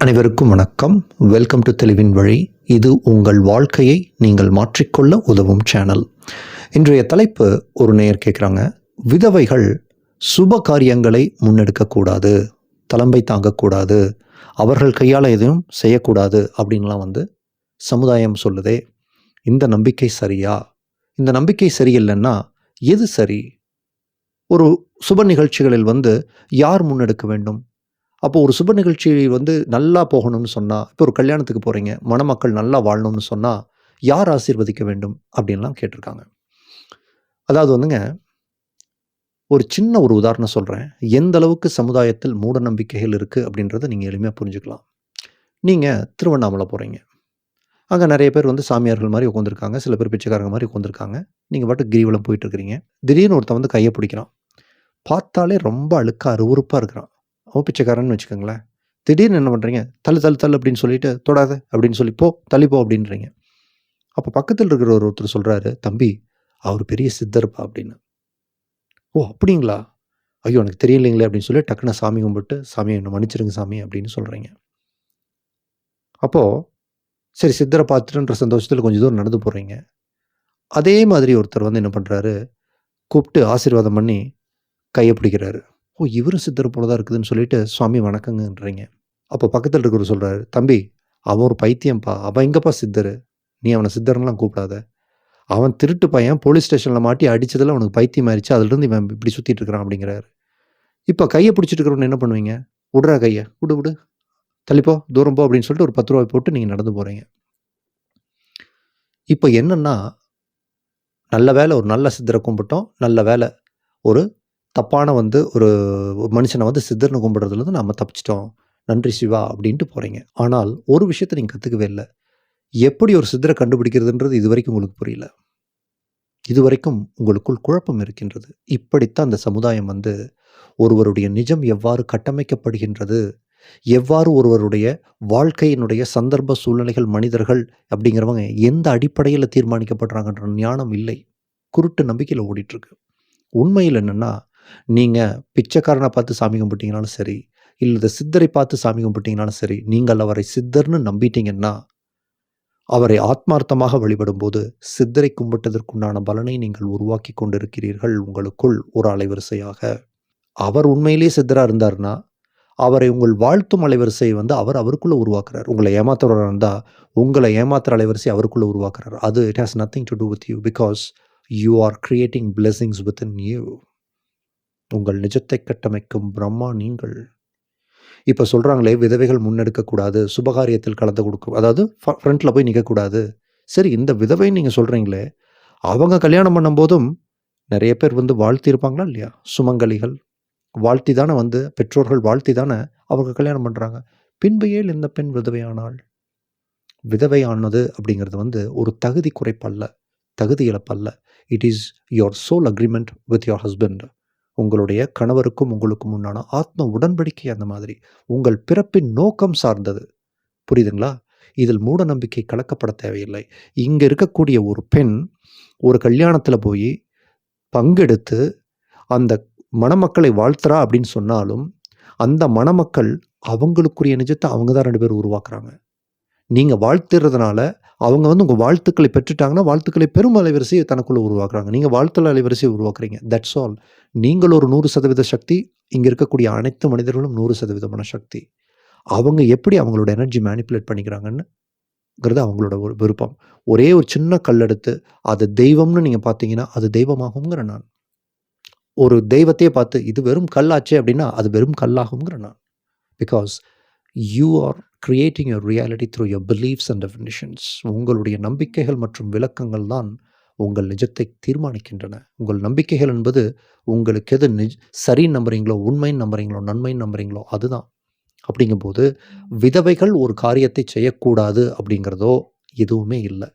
அனைவருக்கும் வணக்கம். Welcome to தெளிவின் வழி இது உங்கள் வாழ்க்கையை நீங்கள் மாற்றிக்கொள்ள உதவும் சேனல் இன்றைய தலைப்பு ஒரு நேயர் கேட்குறாங்க விதவைகள் சுப காரியங்களை முன்னெடுக்கக்கூடாது தலைமை தாங்கக்கூடாது அவர்கள் கையால் எதுவும் செய்யக்கூடாது அப்படின்லாம் வந்து சமுதாயம் சொல்லுதே. இந்த நம்பிக்கை சரியா? இந்த நம்பிக்கை சரியில்லைன்னா எது சரி? ஒரு சுப நிகழ்ச்சிகளில் வந்து யார் முன்னெடுக்க வேண்டும்? அப்போ ஒரு சுப நிகழ்ச்சி வந்து நல்லா போகணும்னு சொன்னால் இப்போ ஒரு கல்யாணத்துக்கு போகிறீங்க மணமக்கள் நல்லா வாழணும்னு சொன்னால் யார் ஆசீர்வதிக்க வேண்டும் அப்படின்லாம் கேட்டிருக்காங்க. அதாவது வந்துங்க ஒரு சின்ன ஒரு உதாரணம் சொல்கிறேன் எந்த அளவுக்கு சமுதாயத்தில் மூட நம்பிக்கைகள் இருக்குது அப்படின்றத நீங்கள் எளிமையாக புரிஞ்சுக்கலாம். நீங்கள் திருவண்ணாமலை போகிறீங்க அங்கே நிறைய பேர் வந்து சாமியார்கள் மாதிரி உட்காந்துருக்காங்க சில பேர் பிச்சைக்காரங்க மாதிரி உட்காந்துருக்காங்க நீங்கள் பாட்டு கிரிவலம் போயிட்டுருக்கிறீங்க திடீர்னு ஒருத்தன் வந்து கையை பிடிக்கிறான். பார்த்தாலே ரொம்ப அழுக்காக அருவருப்பாக இருக்கிறான். ஓ பிச்சைக்காரன்னு வச்சுக்கோங்களேன். திடீர்னு என்ன பண்ணுறீங்க தள்ளு தள்ளு தள்ளு அப்படின்னு சொல்லிட்டு தொடாத அப்படின்னு சொல்லி போ தள்ளிப்போ அப்படின்றீங்க. அப்போ பக்கத்தில் இருக்கிற ஒரு ஒருத்தர் சொல்கிறாரு தம்பி அவர் பெரிய சித்தர்ப்பா அப்படின்னு. ஓ அப்படிங்களா? ஐயோ எனக்கு தெரியலைங்களே அப்படின்னு சொல்லி டக்குன்னு சாமி கும்பிட்டு சாமி என்னை மன்னிச்சிருங்க சாமி அப்படின்னு சொல்கிறீங்க அப்போது சரி சித்தரை பார்த்துட்டுன்ற சந்தோஷத்தில் கொஞ்சம் தூரம் நடந்து போகிறீங்க அதே மாதிரி ஒருத்தர் வந்து என்ன பண்ணுறாரு கூப்பிட்டு ஆசீர்வாதம் பண்ணி கையை பிடிக்கிறாரு. ஓ இவரும் சித்தர் போல தான் இருக்குதுன்னு சொல்லிட்டு சுவாமி வணக்கங்கன்றீங்க. அப்போ பக்கத்தில் இருக்கிறவர் சொல்கிறாரு தம்பி அவன் ஒரு பைத்தியம்ப்பா அவன் எங்கப்பா சித்தர்? நீ அவனை சித்தர்லாம் கூப்பிடாத. அவன் திருட்டு பையன் போலீஸ் ஸ்டேஷனில் மாட்டி அடித்ததில் அவனுக்கு பைத்தியம் ஆயிடுச்சு அதுலேருந்து இவன் இப்படி சுற்றிட்டு இருக்கிறான் அப்படிங்கிறாரு. இப்போ கையை பிடிச்சிட்டு இருக்கிறவன் என்ன பண்ணுவீங்க? விடுறா கையை. விடு விடு. தள்ளிப்போ தூரம் போ அப்படின்னு சொல்லிட்டு ஒரு பத்து ரூபாய் போட்டு நீங்கள் நடந்து போகிறீங்க இப்போ என்னென்னா நல்ல வேலை ஒரு நல்ல சித்தரை கும்பிட்டோம். நல்ல வேலை ஒரு தப்பான வந்து ஒரு மனுஷனை வந்து சித்தர்னு கும்பிடுறதுலேருந்து நம்ம தப்பிச்சிட்டோம். நன்றி சிவா அப்படின்ட்டு போகிறீங்க ஆனால் ஒரு விஷயத்தை நீங்கள் கற்றுக்கவே இல்லை. எப்படி ஒரு சித்தரை கண்டுபிடிக்கிறதுன்றது இது வரைக்கும் உங்களுக்கு புரியல. இது வரைக்கும் உங்களுக்குள் குழப்பம் இருக்கின்றது. இப்படித்தான் அந்த சமுதாயம் வந்து ஒருவருடைய நிஜம் எவ்வாறு கட்டமைக்கப்படுகின்றது எவ்வாறு ஒருவருடைய வாழ்க்கையினுடைய சந்தர்ப்ப சூழ்நிலைகள் மனிதர்கள் அப்படிங்கிறவங்க எந்த அடிப்படையில் தீர்மானிக்கப்படுறாங்கன்ற ஞானம் இல்லை. குருட்டு நம்பிக்கையில் ஓடிட்டுருக்கு உண்மையில் என்னென்னா நீங்கள் பிச்சைக்காரனை பார்த்து சாமி கும்பிட்டீங்கனாலும் சரி இல்லை சித்தரை பார்த்து சாமி கும்பிட்டீங்கனாலும் சரி நீங்கள் அவரை சித்தர்னு நம்பிட்டீங்கன்னா அவரை ஆத்மார்த்தமாக வழிபடும்போது சித்தரை கும்பிட்டதற்குண்டான பலனை நீங்கள் உருவாக்கி கொண்டிருக்கிறீர்கள் உங்களுக்குள் ஒரு அலைவரிசையாக அவர் உண்மையிலேயே சித்தராக இருந்தார்னா அவரை உங்கள் வாழ்த்தும் அலைவரிசையை வந்து அவர் அவருக்குள்ளே உருவாக்குறார். உங்களை ஏமாத்துறவராக இருந்தால் உங்களை ஏமாத்துற அலைவரிசை அவருக்குள்ளே உருவாக்குறார். அது it has nothing to do with you because you are creating blessings with in you உங்கள் நிஜத்தை கட்டமைக்கும் பிரம்மா நீங்கள். இப்போ சொல்கிறாங்களே விதவைகள் முன்னெடுக்கக்கூடாது சுபகாரியத்தில் கலந்து கொடுக்க அதாவது ஃப்ரண்ட்டில் போய் நிற்கக்கூடாது சரி இந்த விதவை நீங்கள் சொல்கிறீங்களே அவங்க கல்யாணம் பண்ணும்போதும் நிறைய பேர் வந்து வாழ்த்தி இருப்பாங்களா இல்லையா? சுமங்கலிகள் வாழ்த்தி தானே வந்து பெற்றோர்கள் வாழ்த்தி தானே அவங்க கல்யாணம் பண்ணுறாங்க பின்பு ஏல் இந்த பெண் விதவையானாள்? விதவையானது அப்படிங்கிறது வந்து ஒரு தகுதி குறைப்பல்ல தகுதி இழப்பல்ல. It is your soul agreement with your husband உங்களுடைய கணவருக்கும் உங்களுக்கும் உண்டான ஆத்ம உடன்படிக்கை அந்த மாதிரி உங்கள் பிறப்பின் நோக்கம் சார்ந்தது. புரியுதுங்களா? இதில் மூட நம்பிக்கை கலக்கப்பட தேவையில்லை. இங்கே இருக்கக்கூடிய ஒரு பெண் ஒரு கல்யாணத்தில் போய் பங்கெடுத்து அந்த மணமக்களை வாழ்த்துறா அப்படின்னு சொன்னாலும் அந்த மணமக்கள் அவங்களுக்குரிய நிஜத்தை அவங்க தான் ரெண்டு பேர் உருவாக்குறாங்க. நீங்கள் வாழ்த்துறதுனால அவங்க வந்து உங்கள் வாழ்த்துக்களை பெற்றுட்டாங்கன்னா வாழ்த்துக்களை பெரும் அலைவரிசையை தனக்குள்ளே உருவாக்குறாங்க. நீங்கள் வாழ்த்தல் அலைவரிசையை உருவாக்குறீங்க. தட்ஸ் ஆல் நீங்கள் ஒரு நூறு சதவீத சக்தி இங்கே இருக்கக்கூடிய அனைத்து மனிதர்களும் நூறு சதவீதமான சக்தி. அவங்க எப்படி அவங்களோட எனர்ஜி மேனிப்புலேட் பண்ணிக்கிறாங்கன்னுங்கிறது அவங்களோட ஒரு விருப்பம். ஒரே ஒரு சின்ன கல் எடுத்து அது தெய்வம்னு நீங்கள் பார்த்தீங்கன்னா அது தெய்வமாகுங்கிற நான். ஒரு தெய்வத்தையே பார்த்து இது வெறும் கல்லாச்சே அப்படின்னா அது வெறும் கல்லாகுங்கிற நான். Because you are creating your reality through your believes and definitions உங்களுடைய நம்பிக்கைகள் மற்றும் விளக்கங்கள் தான் உங்கள் நிஜத்தை தீர்மானிக்கின்றன. உங்கள் நம்பிக்கைகள் என்பது உங்களுக்கு எது நிஜ் சரி நம்புறீங்களோ உண்மைன்னு நம்புறீங்களோ நன்மைன்னு நம்புறீங்களோ அதுதான். அப்படிங்கும்போது விதவைகள் ஒரு காரியத்தை செய்யக்கூடாது அப்படிங்கிறதோ எதுவுமே இல்லை.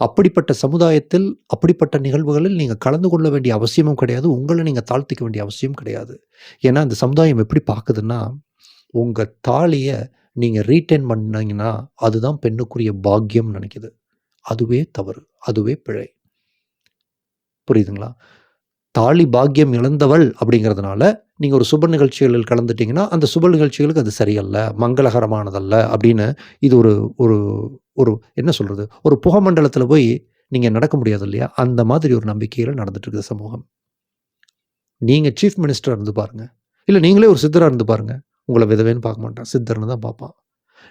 அப்படிப்பட்ட சமுதாயத்தில் அப்படிப்பட்ட நிகழ்வுகளில் நீங்கள் கலந்து கொள்ள வேண்டிய அவசியமும் கிடையாது. உங்களை நீங்கள் தாழ்த்திக்க வேண்டிய அவசியம் கிடையாது. ஏன்னா இந்த சமுதாயம் எப்படி பார்க்குதுன்னா உங்கள் தாலியை நீங்கள் ரீட்டைன் பண்ணிங்கன்னா அதுதான் பெண்ணுக்குரிய பாக்கியம் நினைக்குது. அதுவே தவறு அதுவே பிழை. புரியுதுங்களா? தாலி பாக்கியம் இழந்தவள் அப்படிங்கிறதுனால நீங்கள் ஒரு சுப நிகழ்ச்சிகளில் கலந்துட்டிங்கன்னா அந்த சுப நிகழ்ச்சிகளுக்கு அது சரியல்ல, மங்களகரமானதல்ல அப்படின்னு இது ஒரு ஒரு ஒரு என்ன சொல்கிறது ஒரு புகமண்டலத்தில் போய் நீங்கள் நடக்க முடியாது இல்லையா? அந்த மாதிரி ஒரு நம்பிக்கையில் நடந்துட்டுருக்குது சமூகம். நீங்கள் சீஃப் மினிஸ்டராக இருந்து பாருங்கள் இல்லை நீங்களே ஒரு சித்தராக இருந்து பாருங்கள் உங்களை விதவைன்னு பார்க்க மாட்டான். சித்தர்னு தான் பார்ப்பான்.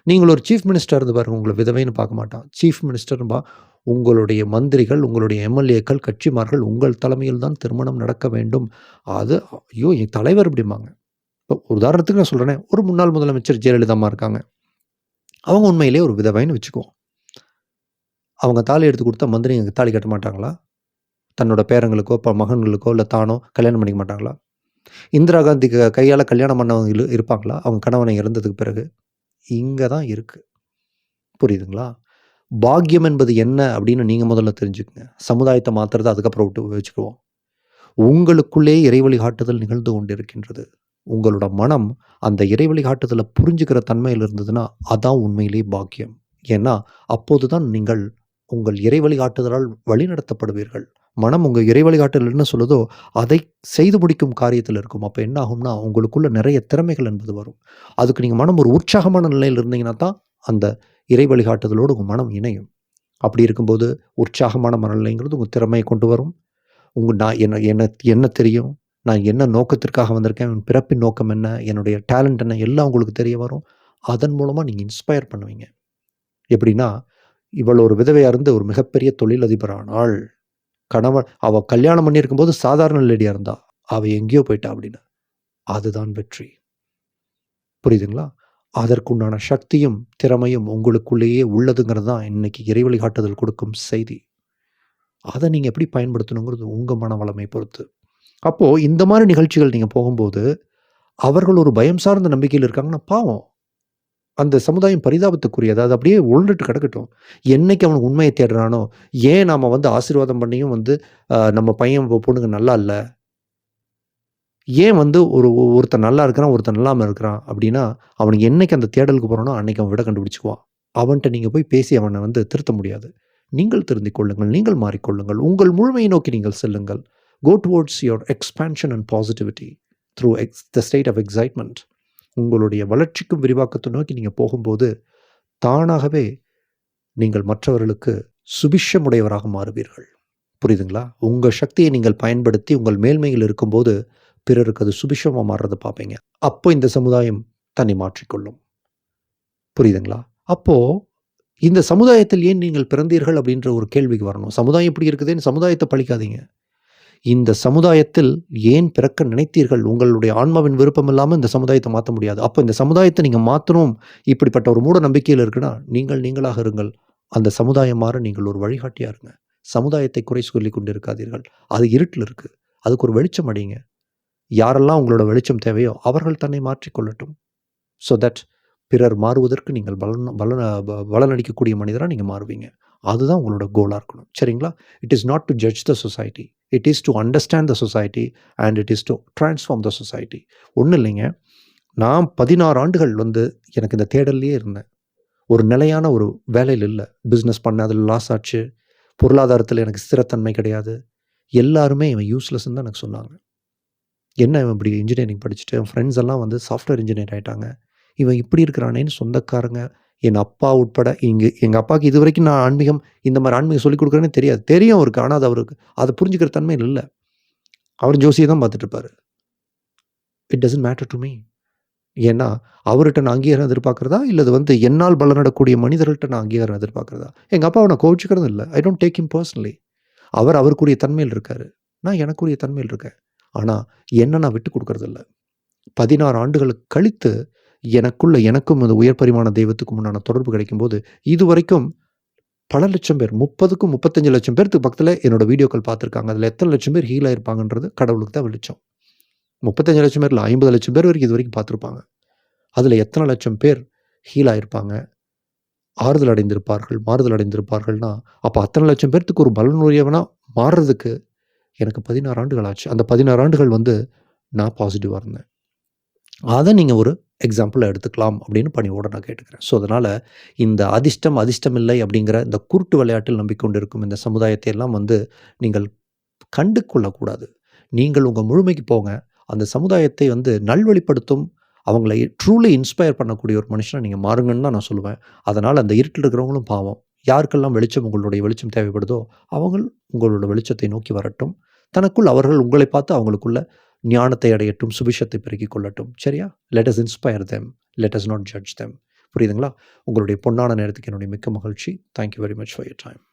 நீங்கள் ஒரு சீஃப் மினிஸ்டர் இருந்து பாருங்கள் உங்களை விதவைன்னு பார்க்க மாட்டான். சீஃப் மினிஸ்டர்பா உங்களுடைய மந்திரிகள், உங்களுடைய எம்.எல்.ஏக்கள், கட்சிமார்கள் உங்கள் தலைமையில் தான் திருமணம் நடக்க வேண்டும். அது ஐயோ! என் தலைவர் இப்படிம்பாங்க. இப்போ உதாரணத்துக்கு நான் சொல்கிறேனே ஒரு முன்னாள் முதலமைச்சர் ஜெயலலிதாமா இருக்காங்க. அவங்க உண்மையிலேயே ஒரு விதவைன்னு வச்சுக்குவோம். அவங்க தாலி எடுத்து கொடுத்தா மந்திரி எங்கள் தாலி கட்ட மாட்டாங்களா? தன்னோட பேரங்களுக்கோ, இப்போ மகன்களுக்கோ இல்லை தானோ கல்யாணம் பண்ணிக்க மாட்டாங்களா? இந்திரா காந்தி கையால் கல்யாணம் பண்ணவங்க இருப்பாங்களா? அவங்க கணவனை இறந்ததுக்கு பிறகு. இங்கே தான் இருக்குது புரியுதுங்களா? பாக்கியம் என்பது என்ன அப்படின்னு நீங்கள் முதல்ல தெரிஞ்சுக்கங்க. சமுதாயத்தை மாத்துறத அதுக்கப்புறம் விட்டு வச்சுக்குவோம். உங்களுக்குள்ளே இறை வழிகாட்டுதல் நிகழ்ந்து கொண்டிருக்கின்றது. உங்களோட மனம் அந்த இறை வழிகாட்டுதல புரிஞ்சுக்கிற தன்மையில் இருந்ததுன்னா, அதான் உண்மையிலேயே பாக்கியம். ஏன்னா, அப்போதுதான் நீங்கள் உங்கள் இறை வழிகாட்டுதலால் வழிநடத்தப்படுவீர்கள். மனம் உங்கள் இறை வழிகாட்டல் என்ன சொல்லுதோ, அதை செய்து முடிக்கும் காரியத்தில் இருக்கும். அப்போ என்ன ஆகும்னா, உங்களுக்குள்ள நிறைய திறமைகள் என்பது வரும். அதுக்கு நீங்கள் மனம் ஒரு உற்சாகமான நிலையில் இருந்தீங்கன்னா தான், அந்த இறை வழிகாட்டுதலோடு உங்கள் மனம் இணையும். அப்படி இருக்கும்போது, உற்சாகமான மனநிலைங்கிறது உங்கள் திறமையை கொண்டு வரும். உங்கள் நான் என்ன என்ன என்ன தெரியும்? நான் என்ன நோக்கத்திற்காக வந்திருக்கேன்? என் பிறப்பின் நோக்கம் என்ன? என்னுடைய டேலண்ட் என்ன? எல்லாம் உங்களுக்கு தெரிய வரும். அதன் மூலமாக நீங்கள் இன்ஸ்பயர் பண்ணுவீங்க. எப்படின்னா, இவள் ஒரு விதவையாக இருந்து ஒரு மிகப்பெரிய தொழிலதிபரானால் கணவன் அவள் கல்யாணம் பண்ணியிருக்கும்போது சாதாரண லேடியாக இருந்தா. அவள் எங்கேயோ போயிட்டா அப்படின்னு. அதுதான் வெற்றி. புரியுதுங்களா? அதற்குண்டான சக்தியும், திறமையும் உங்களுக்குள்ளேயே உள்ளதுங்கிறது தான் இன்னைக்கு இறைவழி காட்டுதல் கொடுக்கும் செய்தி. அதை நீங்கள் எப்படி பயன்படுத்தணுங்கிறது உங்க மனவளமை பொறுத்து. அப்போது இந்த மாதிரி நிகழ்ச்சிகள் நீங்கள் போகும்போது, அவர்கள் ஒரு பயம் சார்ந்த நம்பிக்கையில் இருக்காங்கன்னா பாவம். அந்த சமுதாயம் பரிதாபத்துக்குரியது. அது அப்படியே உருண்டுட்டு கிடக்கட்டும். என்னைக்கு அவன் உண்மையை தேடுறானோ, ஏன் நாம் வந்து ஆசீர்வாதம் பண்ணியும் வந்து நம்ம பையன், பொண்ணுங்க நல்லா இல்லை ஏன் வந்து ஒரு ஒருத்தன் நல்லா இருக்கிறான், ஒருத்தன் இல்லாமல் இருக்கிறான் அப்படின்னா, அவனுக்கு என்னைக்கு அந்த தேடலுக்கு போகிறானோ அன்னைக்கு அவன் விட கண்டுபிடிச்சிக்குவான் அவன்கிட்ட நீங்கள் போய் பேசி அவனை வந்து திருத்த முடியாது. நீங்கள் திருந்திக் கொள்ளுங்கள். நீங்கள் மாறிக்கொள்ளுங்கள். உங்கள் முழுமையை நோக்கி நீங்கள் செல்லுங்கள். Go towards your expansion and positivity through X the state of excitement உங்களுடைய வளர்ச்சிக்கும் விரிவாக்கத்தை நோக்கி நீங்கள் போகும்போது, தானாகவே நீங்கள் மற்றவர்களுக்கு சுபிஷமுடையவராக மாறுவீர்கள். புரியுதுங்களா? உங்கள் சக்தியை நீங்கள் பயன்படுத்தி உங்கள் மேல்மையில் இருக்கும்போது, பிறருக்கு அது சுபிஷமாக மாறுறத பார்ப்பீங்க. அப்போ இந்த சமுதாயம் தன்னை மாற்றிக்கொள்ளும். புரியுதுங்களா? அப்போது இந்த சமுதாயத்தில் ஏன் நீங்கள் பிறந்தீர்கள் அப்படின்ற ஒரு கேள்விக்கு வரணும். சமுதாயம் இப்படி இருக்குதேன்னு சமுதாயத்தை பழிக்காதீங்க. இந்த சமுதாயத்தில் ஏன் பிறக்க நினைத்தீர்கள்? உங்களுடைய ஆன்மாவின் விருப்பம் இல்லாமல் இந்த சமுதாயத்தை மாற்ற முடியாது. அப்போ இந்த சமுதாயத்தை நீங்கள் மாற்றணும் இப்படிப்பட்ட ஒரு மூட நம்பிக்கையில் இருக்குன்னா, நீங்கள் நீங்களாக இருங்கள். அந்த சமுதாயம் மாற நீங்கள் ஒரு வழிகாட்டியாக இருங்க. சமுதாயத்தை குறை சொல்லிக் கொண்டிருக்காதீர்கள். அது இருட்டில் இருக்குது அதுக்கு ஒரு வெளிச்சம் அடிங்க. யாரெல்லாம் உங்களோட வெளிச்சம் தேவையோ, அவர்கள் தன்னை மாற்றிக் கொள்ளட்டும். தட் பிறர் மாறுவதற்கு நீங்கள் பலன் பலன பலனளிக்கக்கூடிய மனிதராக நீங்கள் மாறுவீங்க. அதுதான் உங்களோட கோலாக இருக்கணும். சரிங்களா? It is not to judge the society. It is to understand the society and it is to transform the society. ஒன்றும் இல்லைங்க. நான் 16 ஆண்டுகள் வந்து எனக்கு இந்த தேடல்லையே இருந்தேன். ஒரு நிலையான ஒரு வேலையில் இல்லை பிஸ்னஸ் பண்ண அதில் லாஸ் ஆச்சு. பொருளாதாரத்தில் எனக்கு ஸ்திரத்தன்மை கிடையாது. எல்லாருமே இவன் யூஸ்லெஸ்ன்னு தான் எனக்கு சொன்னாங்க. என்ன இவன் இப்படி இன்ஜினியரிங் படிச்சுட்டு, என் ஃப்ரெண்ட்ஸ் எல்லாம் வந்து சாஃப்ட்வேர் இன்ஜினியர் ஆகிட்டாங்க இவன் இப்படி இருக்கிறானேன்னு சொந்தக்காரங்க, என் அப்பா உட்பட இங்கே எங்கள் அப்பாவுக்கு இது வரைக்கும் நான் ஆன்மீகம் இந்த மாதிரி ஆன்மீகம் சொல்லிக் கொடுக்குறேன்னு தெரியாது. தெரியும் அவருக்கு. ஆனால் அது அவருக்கு அதை புரிஞ்சுக்கிற தன்மை இல்லை அவர் ஜோசியை தான் பார்த்துட்டு இருப்பார் it doesn't matter to me. ஏன்னா, அவர்கிட்ட நான் அங்கீகாரம் எதிர்பார்க்குறதா இல்லை அது வந்து என்னால் பலனடக்கூடிய மனிதர்கள்ட்ட நான் அங்கீகாரம் எதிர்பார்க்குறதா எங்கள் அப்பாவை நான் கோவிச்சுக்கிறது இல்லை I don't take him personally அவர் அவருக்குரிய தன்மையில் இருக்கார் நான் எனக்குரிய தன்மையில் இருக்கேன். ஆனால் என்ன நான் விட்டு கொடுக்கறதில்ல பதினாறு ஆண்டுகளுக்கு கழித்து எனக்குள்ள எனக்கும் அந்த உயர் பரிமாண தெய்வத்துக்கும் உண்டான தொடர்பு கிடைக்கும்போது, இதுவரைக்கும் பல லட்சம் பேர் 30க்கும் 35 லட்சம் பேருக்கு பக்கத்தில் என்னோட வீடியோக்கள் பார்த்துருக்காங்க. அதில் எத்தனை லட்சம் பேர் ஹீல் ஆயிருப்பாங்கன்றது கடவுளுக்கு தான் வெளிச்சம். 35 லட்சம் பேர் இல்லை ஐம்பது லட்சம் பேர் வரைக்கும் இது வரைக்கும் பார்த்துருப்பாங்க. அதில் எத்தனை லட்சம் பேர் ஹீல் ஆயிருப்பாங்க? ஆறுதல் அடைந்திருப்பார்கள், மாறுதல் அடைந்திருப்பார்கள்னா, அப்போ அத்தனை லட்சம் பேர்த்துக்கு ஒரு பலனுரியவனா மாறுறதுக்கு எனக்கு 16 ஆண்டுகள் ஆச்சு. அந்த 16 ஆண்டுகள் வந்து நான் பாசிட்டிவாக இருந்தேன். அதை நீங்கள் ஒரு எக்ஸாம்பிளா எடுத்துக்கலாம் அப்படின்னு பணிவோட நான் கேட்டுக்கிறேன். ஸோ அதனால் இந்த அதிர்ஷ்டம், அதிர்ஷ்டம் இல்லை அப்படிங்கிற இந்த குருட்டு விளையாட்டில் நம்பிக்கொண்டிருக்கும் இந்த சமுதாயத்தை எல்லாம் வந்து நீங்கள் கண்டு கொள்ளக்கூடாது. நீங்கள் உங்கள் முழுமைக்கு போங்க. அந்த சமுதாயத்தை வந்து நல்வழிப்படுத்தும் அவங்கள ட்ரூலி இன்ஸ்பயர் பண்ணக்கூடிய ஒரு மனுஷனை நீங்கள் மாறுங்கன்னு தான் நான் சொல்லுவேன் அதனால் அந்த இருட்டில் இருக்கிறவங்களும் பாவம் யாருக்கெல்லாம் வெளிச்சம் உங்களுடைய வெளிச்சம் தேவைப்படுதோ அவங்கள் உங்களோட வெளிச்சத்தை நோக்கி வரட்டும் தனக்குள் அவர்கள் உங்களை பார்த்து அவங்களுக்குள்ள ஞானத்தை அடையட்டும் சுபிஷத்தை பெருக்கிக் கொள்ளட்டும். சரியா? Let us inspire them let us not judge them புரியுதுங்களா? உங்களுடைய பொன்னான நேரத்துக்கு என்னுடைய மிக்க மகிழ்ச்சி. Thank you very much for your time